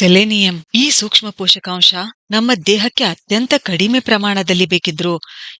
Selenium. ಈ ಸೂಕ್ಷ್ಮ ಪೋಷಕಾಂಶ ನಮ್ಮ ದೇಹಕ್ಕೆ ಅತ್ಯಂತ ಕಡಿಮೆ ಪ್ರಮಾಣದಲ್ಲಿ ಬೇಕಿದ್ರು,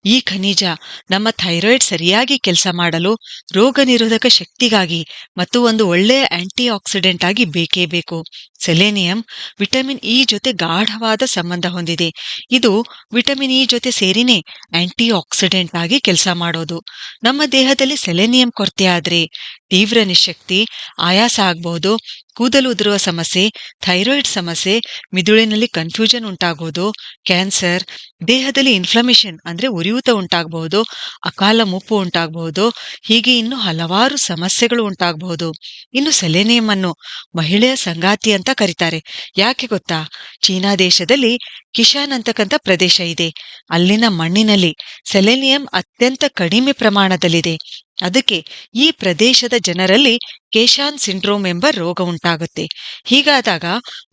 ಈ ಖನಿಜ ನಮ್ಮ ಥೈರಾಯ್ಡ್ ಸರಿಯಾಗಿ ಕೆಲಸ ಮಾಡಲು ರೋಗ ನಿರೋಧಕ ಶಕ್ತಿಗಾಗಿ ಮತ್ತು ಒಂದು ಒಳ್ಳೆಯ ಆಂಟಿ ಆಕ್ಸಿಡೆಂಟ್ ಆಗಿ ಬೇಕೇ ಬೇಕು. ಸೆಲೆನಿಯಂ ವಿಟಮಿನ್ ಇ ಜೊತೆ ಗಾಢವಾದ ಸಂಬಂಧ ಹೊಂದಿದೆ. ಇದು ವಿಟಮಿನ್ ಇ ಜೊತೆ ಸೇರಿನೇ ಆಂಟಿ ಆಕ್ಸಿಡೆಂಟ್ ಆಗಿ ಕೆಲಸ ಮಾಡೋದು. ನಮ್ಮ ದೇಹದಲ್ಲಿ ಸೆಲೆನಿಯಂ ಕೊರತೆ ಆದ್ರೆ ತೀವ್ರ ನಿಶಕ್ತಿ, ಆಯಾಸ ಆಗಬಹುದು ಕೂದಲು ಉದುರುವ ಸಮಸ್ಯೆ, ಥೈರಾಯ್ಡ್ ಸಮಸ್ಯೆ, ಮಿದುಳಿನಲ್ಲಿ ಕನ್ಫ್ಯೂಷನ್ ಉಂಟಾಗೋದು ಕ್ಯಾನ್ಸರ್ ದೇಹದಲ್ಲಿ ಇನ್ಫ್ಲಮೇಷನ್ ಅಂದ್ರೆ ಉರಿಯೂತ ಉಂಟಾಗಬಹುದು, ಅಕಾಲ ಮುಪ್ಪು ಉಂಟಾಗಬಹುದು, ಹೀಗೆ ಇನ್ನು ಹಲವಾರು ಸಮಸ್ಯೆಗಳು ಉಂಟಾಗಬಹುದು. ಇನ್ನು ಸೆಲೆನಿಯಂ ಅನ್ನು ಮಹಿಳೆಯ ಸಂಗಾತಿ ಅಂತ ಕರೀತಾರೆ. ಯಾಕೆ ಗೊತ್ತಾ? ಚೀನಾ ದೇಶದಲ್ಲಿ ಕಿಶಾನ್ ಅಂತಕ್ಕಂಥ ಪ್ರದೇಶ ಇದೆ. ಅಲ್ಲಿನ ಮಣ್ಣಿನಲ್ಲಿ ಸೆಲೆನಿಯಂ ಅತ್ಯಂತ ಕಡಿಮೆ ಪ್ರಮಾಣದಲ್ಲಿದೆ. ಅದಕ್ಕೆ ಈ ಪ್ರದೇಶದ ಜನರಲ್ಲಿ ಕೇಶಾನ್ ಸಿಂಡ್ರೋಮ್ ಎಂಬ ರೋಗ ಉಂಟಾಗುತ್ತೆ. ಹೀಗಾದಾಗ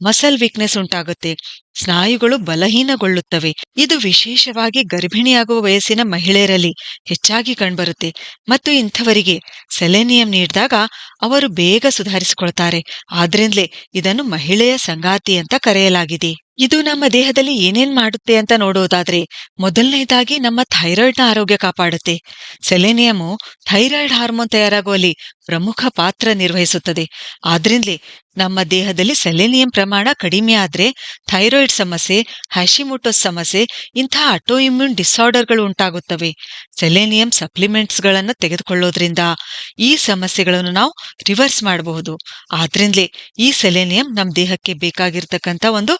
ಮಸಲ್ ವೀಕ್ನೆಸ್ ಉಂಟಾಗುತ್ತೆ. ಸ್ನಾಯುಗಳು ಬಲಹೀನಗೊಳ್ಳುತ್ತವೆ. ಇದು ವಿಶೇಷವಾಗಿ ಗರ್ಭಿಣಿಯಾಗುವ ವಯಸ್ಸಿನ ಮಹಿಳೆಯರಲ್ಲಿ ಹೆಚ್ಚಾಗಿ ಕಂಡುಬರುತ್ತೆ. ಮತ್ತು ಇಂಥವರಿಗೆ ಸೆಲೆನಿಯಂ ನೀಡಿದಾಗ ಅವರು ಬೇಗ ಸುಧಾರಿಸಿಕೊಳ್ತಾರೆ. ಆದ್ರಿಂದಲೇ ಇದನ್ನು ಮಹಿಳೆಯ ಸಂಗಾತಿ ಅಂತ ಕರೆಯಲಾಗಿದೆ. ಇದು ನಮ್ಮ ದೇಹದಲ್ಲಿ ಏನೇನ್ ಮಾಡುತ್ತೆ ಅಂತ ನೋಡೋದಾದ್ರೆ ಮೊದಲನೇದಾಗಿ ನಮ್ಮ ಥೈರಾಯ್ಡ್ನ ಆರೋಗ್ಯ ಕಾಪಾಡುತ್ತೆ. ಸೆಲೆನಿಯಮು ಥೈರಾಯ್ಡ್ ಹಾರ್ಮೋನ್ ತಯಾರಾಗುವಲ್ಲಿ ಪ್ರಮುಖ ಪಾತ್ರ ನಿರ್ವಹಿಸುತ್ತದೆ. ಆದ್ರಿಂದಲೇ ನಮ್ಮ ದೇಹದಲ್ಲಿ ಸೆಲೆನಿಯಂ ಪ್ರಮಾಣ ಕಡಿಮೆ ಆದ್ರೆ ಥೈರಾಯ್ಡ್ ಸಮಸ್ಯೆ, ಹ್ಯಾಶಿಮೋಟೋಸ್ ಸಮಸ್ಯೆ ಇಂತಹ ಅಟೋ ಇಮ್ಯೂನ್ ಡಿಸಾರ್ಡರ್ಗಳು ಉಂಟಾಗುತ್ತವೆ. ಸೆಲೆನಿಯಂ ಸಪ್ಲಿಮೆಂಟ್ಸ್ಗಳನ್ನು ತೆಗೆದುಕೊಳ್ಳೋದ್ರಿಂದ ಈ ಸಮಸ್ಯೆಗಳನ್ನು ನಾವು ರಿವರ್ಸ್ ಮಾಡಬಹುದು. ಆದ್ರಿಂದಲೇ ಈ ಸೆಲೆನಿಯಂ ನಮ್ಮ ದೇಹಕ್ಕೆ ಬೇಕಾಗಿರ್ತಕ್ಕಂಥ ಒಂದು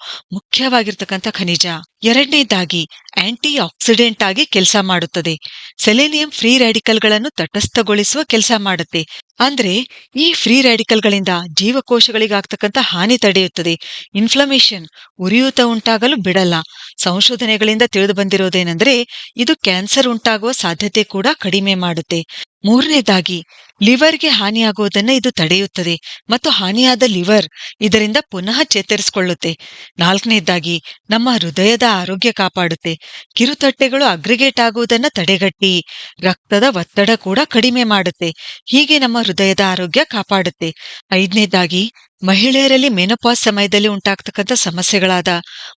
ಮುಖ್ಯವಾಗಿರ್ತಕ್ಕಂಥ ಖನಿಜ. ಎರಡನೇದಾಗಿ ಆಂಟಿ ಆಕ್ಸಿಡೆಂಟ್ ಆಗಿ ಕೆಲಸ ಮಾಡುತ್ತದೆ. ಸೆಲೆನಿಯಂ ಫ್ರೀ ರ್ಯಾಡಿಕಲ್ಗಳನ್ನು ತಟಸ್ಥಗೊಳಿಸುವ ಕೆಲಸ ಮಾಡುತ್ತೆ. ಅಂದ್ರೆ ಈ ಫ್ರೀ ರ್ಯಾಡಿಕಲ್ಗಳಿಂದ ಜೀವಕೋಶಗಳಿಗಾಗ್ತಕ್ಕಂಥ ಹಾನಿ ತಡೆಯುತ್ತದೆ. ಇನ್ಫ್ಲಮೇಷನ್ ಉರಿಯೂತ ಉಂಟಾಗಲು ಬಿಡಲ್ಲ. ಸಂಶೋಧನೆಗಳಿಂದ ತಿಳಿದು ಬಂದಿರೋದೇನೆಂದ್ರೆ ಇದು ಕ್ಯಾನ್ಸರ್ ಉಂಟಾಗುವ ಸಾಧ್ಯತೆ ಕೂಡ ಕಡಿಮೆ ಮಾಡುತ್ತೆ. ಮೂರನೇದಾಗಿ ಲಿವರ್ಗೆ ಹಾನಿಯಾಗುವುದನ್ನು ಇದು ತಡೆಯುತ್ತದೆ. ಮತ್ತು ಹಾನಿಯಾದ ಲಿವರ್ ಇದರಿಂದ ಪುನಃ ಚೇತರಿಸಿಕೊಳ್ಳುತ್ತೆ. ನಾಲ್ಕನೇದಾಗಿ, ನಮ್ಮ ಹೃದಯದ ಆರೋಗ್ಯ ಕಾಪಾಡುತ್ತೆ. ಕಿರುತಟ್ಟೆಗಳು ಅಗ್ರಿಗೇಟ್ ಆಗುವುದನ್ನು ತಡೆಗಟ್ಟಿ, ರಕ್ತದ ಒತ್ತಡ ಕೂಡ ಕಡಿಮೆ ಮಾಡುತ್ತೆ. ಹೀಗೆ ನಮ್ಮ ಹೃದಯದ ಆರೋಗ್ಯ ಕಾಪಾಡುತ್ತೆ. ಐದನೇದಾಗಿ, ಮಹಿಳೆಯರಲ್ಲಿ ಮೆನೋಪಾಸ್ ಸಮಯದಲ್ಲಿ ಉಂಟಾಗ್ತಕ್ಕಂಥ ಸಮಸ್ಯೆಗಳಾದ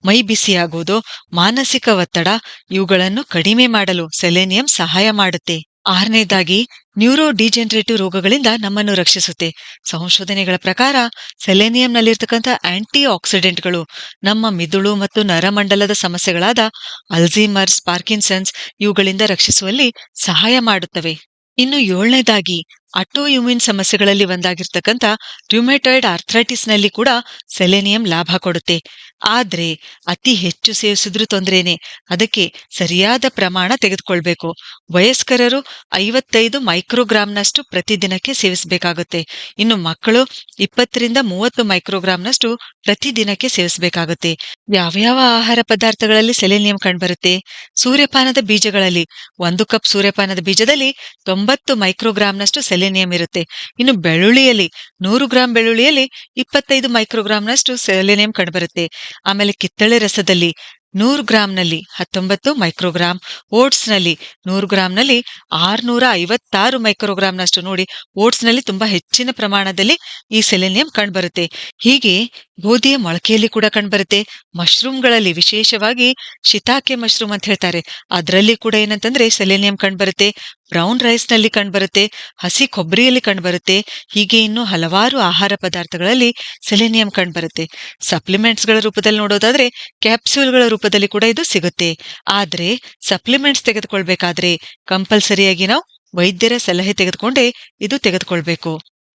ಮೈ ಬಿಸಿಯಾಗುವುದು ಮಾನಸಿಕ ಒತ್ತಡ ಇವುಗಳನ್ನು ಕಡಿಮೆ ಮಾಡಲು ಸೆಲೆನಿಯಂ ಸಹಾಯ ಮಾಡುತ್ತೆ. ಆರನೇದಾಗಿ, ನ್ಯೂರೋ ಡಿಜೆನರೇಟಿವ್ ರೋಗಗಳಿಂದ ನಮ್ಮನ್ನು ರಕ್ಷಿಸುತ್ತೆ. ಸಂಶೋಧನೆಗಳ ಪ್ರಕಾರ, ಸೆಲೆನಿಯಂನಲ್ಲಿರ್ತಕ್ಕಂಥ ಆಂಟಿ ಆಕ್ಸಿಡೆಂಟ್ಗಳು ನಮ್ಮ ಮಿದುಳು ಮತ್ತು ನರಮಂಡಲದ ಸಮಸ್ಯೆಗಳಾದ ಅಲ್ಝೀಮರ್ಸ್ ಪಾರ್ಕಿನ್ಸನ್ಸ್ ಇವುಗಳಿಂದ ರಕ್ಷಿಸುವಲ್ಲಿ ಸಹಾಯ ಮಾಡುತ್ತವೆ. ಇನ್ನು ಏಳನೇದಾಗಿ ಅಟೋ ಇಮ್ಯೂನ್ ಸಮಸ್ಯೆಗಳಲ್ಲಿ ಒಂದಾಗಿರ್ತಕ್ಕಂಥ ರ್ಯುಮೆಟಾಯ್ಡ್ ಆರ್ಥ್ರೈಟಿಸ್ನಲ್ಲಿ ಕೂಡ ಸೆಲೆನಿಯಂ ಲಾಭ ಕೊಡುತ್ತೆ. ಆದ್ರೆ ಅತಿ ಹೆಚ್ಚು ಸೇವಿಸಿದ್ರೂ ತೊಂದ್ರೆನೆ. ಅದಕ್ಕೆ ಸರಿಯಾದ ಪ್ರಮಾಣ ತೆಗೆದುಕೊಳ್ಬೇಕು. ವಯಸ್ಕರರು ಐವತ್ತೈದು ಮೈಕ್ರೋಗ್ರಾಂನಷ್ಟು ಪ್ರತಿದಿನಕ್ಕೆ ಸೇವಿಸಬೇಕಾಗುತ್ತೆ. ಇನ್ನು ಮಕ್ಕಳು ಇಪ್ಪತ್ತರಿಂದ ಮೂವತ್ತು ಮೈಕ್ರೋಗ್ರಾಂನಷ್ಟು ಪ್ರತಿದಿನಕ್ಕೆ ಸೇವಿಸಬೇಕಾಗುತ್ತೆ. ಯಾವ್ಯಾವ ಆಹಾರ ಪದಾರ್ಥಗಳಲ್ಲಿ ಸೆಲೆನಿಯಂ ಕಂಡುಬರುತ್ತೆ? ಸೂರ್ಯಪಾನದ ಬೀಜಗಳಲ್ಲಿ. ಒಂದು ಕಪ್ ಸೂರ್ಯಪಾನದ ಬೀಜದಲ್ಲಿ ತೊಂಬತ್ತು ಮೈಕ್ರೋಗ್ರಾಂನಷ್ಟು ಸೆಲೆನಿಯಂ ಇರುತ್ತೆ ಇನ್ನು ಬೆಳ್ಳುಳ್ಳಿಯಲ್ಲಿ ನೂರು ಗ್ರಾಂ ಬೆಳ್ಳುಳ್ಳಿಯಲ್ಲಿ ಇಪ್ಪತ್ತೈದು ಮೈಕ್ರೋಗ್ರಾಂನಷ್ಟು ಸೆಲೆನಿಯಂ ಕಂಡುಬರುತ್ತೆ. ಆಮೇಲೆ ಕಿತ್ತಳೆ ರಸದಲ್ಲಿ ನೂರು ಗ್ರಾಂನಲ್ಲಿ ಹತ್ತೊಂಬತ್ತು ಮೈಕ್ರೋಗ್ರಾಂ, ಓಟ್ಸ್ನಲ್ಲಿ ನೂರು ಗ್ರಾಂನಲ್ಲಿ ಆರ್ನೂರ ಐವತ್ತಾರು ಮೈಕ್ರೋಗ್ರಾಂನಷ್ಟು ನೋಡಿ, ಓಟ್ಸ್ನಲ್ಲಿ ತುಂಬಾ ಹೆಚ್ಚಿನ ಪ್ರಮಾಣದಲ್ಲಿ ಈ ಸೆಲೆನಿಯಂ ಕಂಡುಬರುತ್ತೆ. ಹೀಗೆ ಗೋಧಿಯ ಮೊಳಕೆಯಲ್ಲಿ ಕೂಡ ಕಂಡುಬರುತ್ತೆ. ಮಶ್ರೂಮ್ಗಳಲ್ಲಿ ವಿಶೇಷವಾಗಿ ಶಿತಾಕೆ ಮಶ್ರೂಮ್ ಅಂತ ಹೇಳ್ತಾರೆ. ಅದರಲ್ಲಿ ಕೂಡ ಏನಂತಂದ್ರೆ ಸೆಲೆನಿಯಂ ಕಂಡುಬರುತ್ತೆ. ಬ್ರೌನ್ ರೈಸ್ನಲ್ಲಿ ಕಂಡುಬರುತ್ತೆ. ಹಸಿ ಕೊಬ್ಬರಿಯಲ್ಲಿ ಕಂಡುಬರುತ್ತೆ. ಹೀಗೆ ಇನ್ನೂ ಹಲವಾರು ಆಹಾರ ಪದಾರ್ಥಗಳಲ್ಲಿ ಸೆಲೆನಿಯಂ ಕಂಡುಬರುತ್ತೆ. ಸಪ್ಲಿಮೆಂಟ್ಸ್ಗಳ ರೂಪದಲ್ಲಿ ನೋಡೋದಾದ್ರೆ ಕ್ಯಾಪ್ಸ್ಯೂಲ್ಗಳ ರೂಪದಲ್ಲಿ ಕೂಡ ಇದು ಸಿಗುತ್ತೆ. ಆದ್ರೆ ಸಪ್ಲಿಮೆಂಟ್ಸ್ ತೆಗೆದುಕೊಳ್ಬೇಕಾದ್ರೆ ಕಂಪಲ್ಸರಿಯಾಗಿ ನಾವು ವೈದ್ಯರ ಸಲಹೆ ತೆಗೆದುಕೊಂಡೇ ಇದು ತೆಗೆದುಕೊಳ್ಬೇಕು.